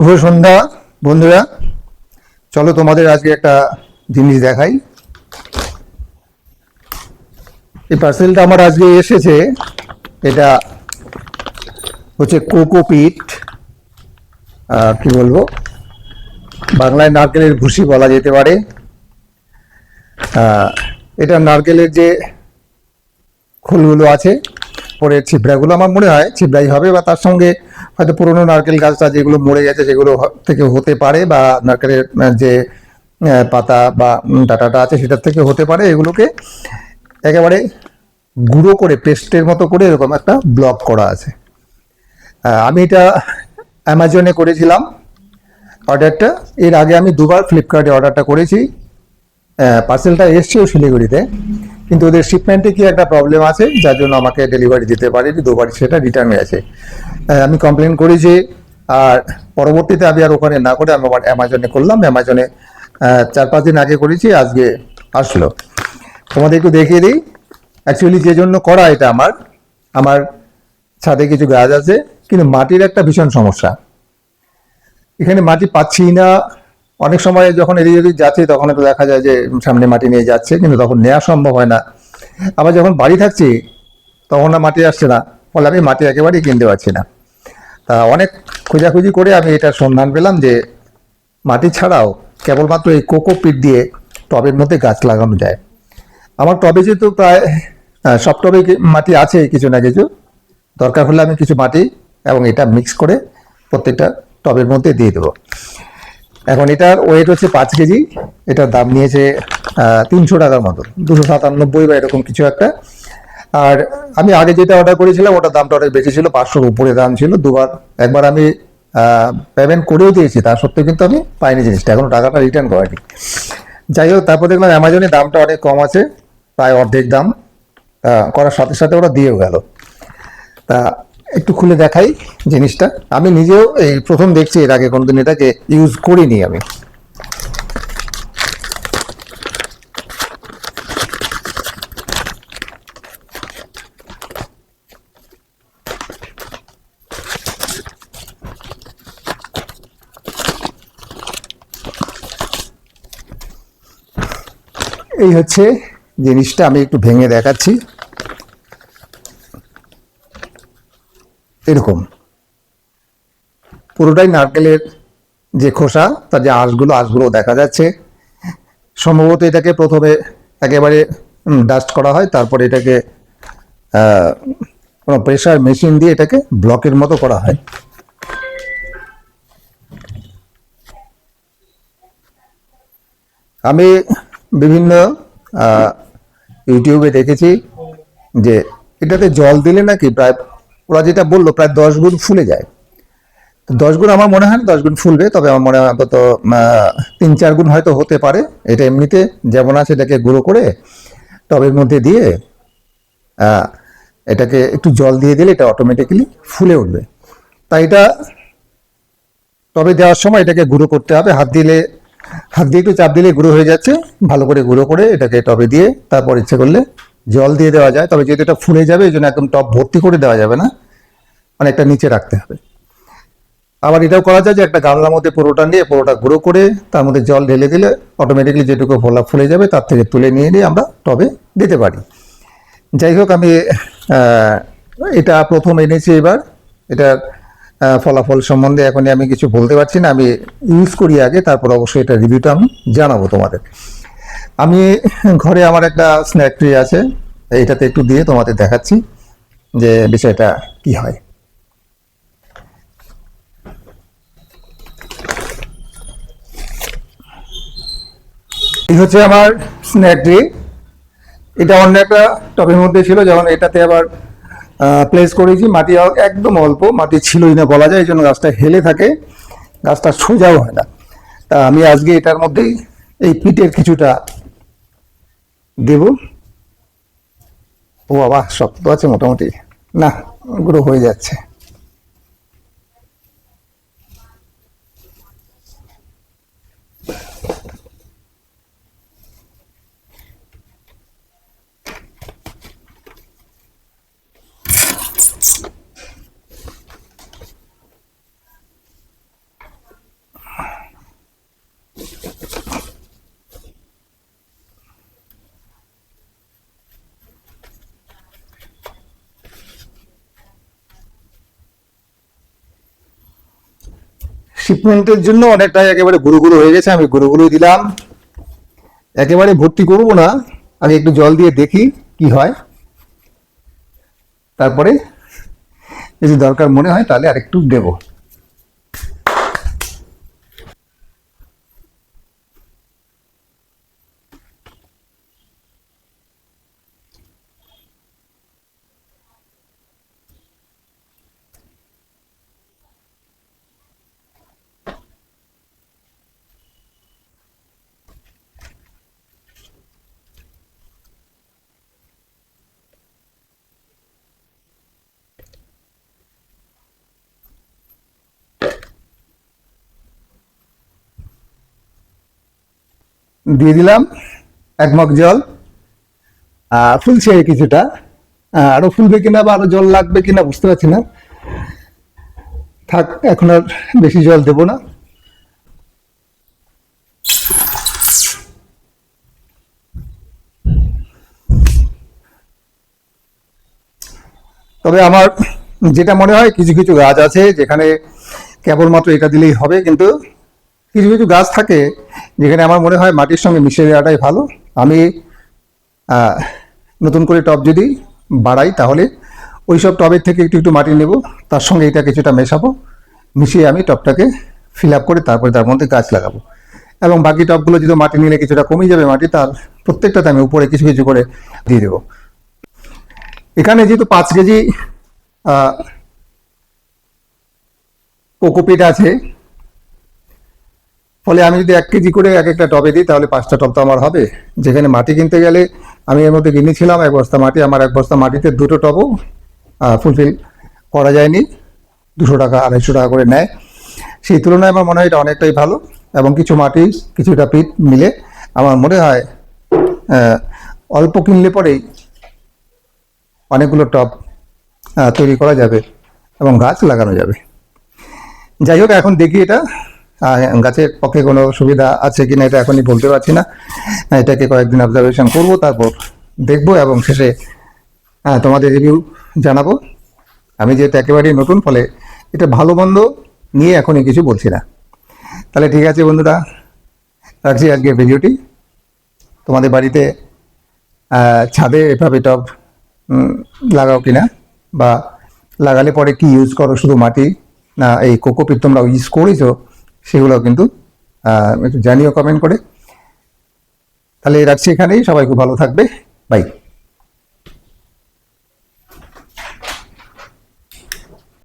শুভ সন্ধ্যা, বন্ধুরা। চলো তোমাদের আজকে একটা জিনিস দেখাই। এই পার্সেলটা আমার আজকে এসেছে। এটা হচ্ছে কোকোপিট কি বলব? বাংলায় নারকেলের ভুসি বলা যেতে পারে। এটা নারকেলের যে খোলগুলো আছে, পরে ছিবড়াগুলো আমার মনে হয় ছিবড়াই হবে বা তার সঙ্গে হয়তো পুরোনো নারকেল গাছটা যেগুলো মরে গেছে সেগুলো থেকে হতে পারে বা নারকেলের যে পাতা বা ডাটাটা আছে সেটার থেকে হতে পারে। এগুলোকে একেবারে গুঁড়ো করে, পেস্টের মতো করে এরকম একটা ব্লক করা আছে। আমি এটা অ্যামাজনে করেছিলাম অর্ডারটা। এর আগে আমি দুবার ফ্লিপকার্টে অর্ডারটা করেছি। পার্সেলটা এসছেও শিলিগুড়িতে। কিন্তু ওদের শিপমেন্টে কি একটা প্রবলেম আছে? যার জন্য আমাকে ডেলিভারি দিতে পারেনি দুবার সেটা রিটার্ন আহ, আমি কমপ্লেন করেছি আর পরবর্তীতে আমি আর ওখানে না করে আমি আবার অ্যামাজনে করলাম। অ্যামাজনে চার পাঁচ দিন আগে করেছি আজকে আসলো। তোমাদের একটু দেখিয়ে দিই। অ্যাকচুয়ালি যে জন্য করা এটা আমার আমার ছাদে কিছু গাছ আছে কিন্তু মাটির একটা ভীষণ সমস্যা। এখানে মাটি পাচ্ছি না অনেক সময় যখন এদিক যদি যাচ্ছে, তখন একটু দেখা যায় যে সামনে মাটি নিয়ে যাচ্ছে, কিন্তু তখন নেওয়া সম্ভব হয় না। আবার যখন বাড়ি থাকছি, তখন না মাটি আসছে না। ফলে আমি মাটি একেবারেই কিনতে পারছি না। তা অনেক খোঁজাখুঁজি করে আমি এটা সন্ধান পেলাম যে, মাটি ছাড়াও কেবলমাত্র এই কোকো পিট দিয়ে টবের মধ্যে গাছ লাগানো যায়। আমার টবে যেহেতু প্রায় সব টবে মাটি আছে কিছু না কিছু, দরকার হলে আমি কিছু মাটি এবং এটা মিক্স করে প্রত্যেকটা টবের মধ্যে দিয়ে দেবো। এখন এটার ওয়েট হচ্ছে পাঁচ কেজি। এটার দাম নিয়েছে তিনশো টাকার মতো, দুশো সাতানব্বই বা এরকম কিছু একটা। আর আমি আগে যেটা অর্ডার করেছিলাম, ওটার দামটা অনেক বেশি ছিল, পাঁচশোর উপরে দাম ছিল। দুবার, একবার আমি পেমেন্ট করেও দিয়েছি, তা সত্ত্বেও কিন্তু আমি পাইনি জিনিসটা। এখনও টাকাটা রিটার্ন করেনি। যাই হোক, তারপর দেখলাম অ্যামাজনে দামটা অনেক কম আছে, প্রায় অর্ধেক দাম করার সাথে সাথে ওরা দিয়েও গেল। তা একটু খুলে দেখাই জিনিসটা। আমি নিজেও এই প্রথম দেখছি এর আগে কোনোদিন এটাকে ইউজ করিনি আমি। এই হচ্ছে জিনিসটা, আমি একটু ভেঙে দেখাচ্ছি। এরকম। পুরোটাই নারকেলের যে খোসা, তার যে আঁশগুলো আঁশগুলো দেখা যাচ্ছে। সম্ভবত এটাকে প্রথমে একেবারে ডাস্ট করা হয়, তারপরে এটাকে কোনো প্রেশার মেশিন দিয়ে এটাকে ব্লকের মতো করা হয়। আমি বিভিন্ন ইউটিউবে দেখেছি যে এটাতে জল দিলে নাকি প্রায় ওরা যেটা বলল, প্রায় দশ গুণ ফুলে যায়। দশ গুণ আমার মনে হয় না দশ গুণ ফুলবে, তবে আমার মনে হয় অন্তত তিন চার গুণ হয়তো হতে পারে। এটা এমনিতে যেমন আছে এটাকে গুঁড়ো করে টবের মধ্যে দিয়ে এটাকে একটু জল দিয়ে দিলে এটা অটোমেটিক্যালি ফুলে উঠবে। তাই এটা টবে দেওয়ার সময় এটাকে গুঁড়ো করতে হবে। হাত দিলে, হাত দিয়ে একটু চাপ দিলে গুঁড়ো হয়ে যাচ্ছে। ভালো করে গুঁড়ো করে এটাকে টবে দিয়ে তারপর ইচ্ছে করলে জল দিয়ে দেওয়া যায় তবে যেহেতু এটা ফুলে যাবে এই জন্য একদম টব ভর্তি করে দেওয়া যাবে না। অনেকটা নিচে রাখতে হবে। আবার এটাও করা যায় যে একটা গামলার মধ্যে পুরোটা নিয়ে পুরোটা গুঁড়ো করে তার মধ্যে জল ঢেলে দিলে অটোমেটিকলি যেটুকু ফোলা ফুলে যাবে তার থেকে তুলে নিয়ে নিয়ে আমরা টবে দিতে পারি। যাই হোক আমি এটা প্রথম এনেছি এবার। আহ, ফলাফল সম্বন্ধে এখনই আমি কিছু বলতে পারছি না। আমি ইউজ করি আগে তারপর অবশ্যই এটা রিভিউটা আমি জানাব তোমাদের। আমি ঘরে আমার একটা স্ন্যাক ট্রি আছে, এইটাতে একটু দিয়ে তোমাদের দেখাচ্ছি যে বিষয়টা কি হয়। এই হচ্ছে আমার স্ন্যাক ট্রি এটা অন্য একটা টবের মধ্যে ছিল, যখন এটাতে আবার প্লেস করেছি, মাটি একদম অল্প, মাটি ছিলই না বলা যায়, এই জন্য গাছটা হেলে থাকে, গাছটা সোজাও হয় না। তা আমি আজকে এটার মধ্যেই এই পিঠের কিছুটা দেব? ও বাবা শক্ত আছে মোটামুটি। না গুঁড়ো হয়ে যাচ্ছে। শিপমেন্টের জন্য অনেকটাই একেবারে গুঁড়ো গুঁড়ো হয়ে গেছে, আমি গুঁড়ো গুরু দিলাম। একেবারে ভর্তি করব না, আমি একটু জল দিয়ে দেখি কি হয়। তারপরে যদি দরকার মনে হয় তাহলে আরেকটু দেবো। দিয়ে দিলাম এক মগ জল। ফুলছে কিছুটা। আহ, আরও ফুলবে কিনা বা আরও জল লাগবে কিনা বুঝতে পারছি না। থাক এখন আর বেশি জল দেবো না। তবে আমার যেটা মনে হয় কিছু কিছু গাছ আছে যেখানে কেবলমাত্র এটা দিলেই হবে কিন্তু কিছু কিছু গাছ থাকে যেখানে আমার মনে হয় মাটির সঙ্গে মিশিয়ে দেওয়াটাই ভালো। আমি নতুন করে টব যদি বাড়াই তাহলে ওই সব টবের থেকে একটু একটু মাটি নেব, তার সঙ্গে এটা কিছুটা মেশাবো, মিশিয়ে আমি টবটাকে ফিল আপ করে তারপরে তার মধ্যে গাছ লাগাবো। এবং বাকি টবগুলো যদি মাটি নিলে কিছুটা কমে যাবে মাটি, তার প্রত্যেকটাতে আমি উপরে কিছু কিছু করে দিয়ে দেবো। এখানে যেহেতু পাঁচ কেজি কোকোপিট আছে ফলে আমি যদি এক কেজি করে এক একটা টবে দিই, তাহলে পাঁচটা টব তো আমার হবে। যেখানে মাটি কিনতে গেলে আমি এর মধ্যে কিনেছিলাম এক বস্তা মাটি, আমার এক বস্তা মাটিতে দুটো টবও ফুলফিল করা যায়নি, দুশো টাকা, আড়াইশো টাকা করে নেয়। সেই তুলনায় আমার মনে হয় এটা অনেকটাই ভালো, এবং কিছু মাটি, কিছুটা পিট মিলে আমার মনে হয় অল্প কিনলে পরেই অনেকগুলো টব তৈরি করা যাবে এবং গাছ লাগানো যাবে। যাই হোক, এখন দেখি এটা গাছের পক্ষে কোনো সুবিধা আছে কিনা এটা এখনই বলতে পারছি না। এটাকে কয়েকদিন অবজারভেশন করব তারপর দেখব এবং শেষে তোমাদের রিভিউ জানাব। আমি যেহেতু একেবারেই নতুন ফলে এটা ভালো মন্দ নিয়ে এখনই কিছু বলছি না। তাহলে ঠিক আছে বন্ধুরা রাখছি আজকের ভিডিওটি তোমাদের বাড়িতে ছাদে এভাবে উম, লাগাও কিনা? বা লাগালে পরে কি ইউজ করো? শুধু মাটি? না এই কোকোপিট তোমরা ইউজ করেছ? সেগুলো কিন্তু একটু জানিও কমেন্ট করে। তাহলে রাখছি এখানেই। সবাই খুব ভালো থাকবে। বাই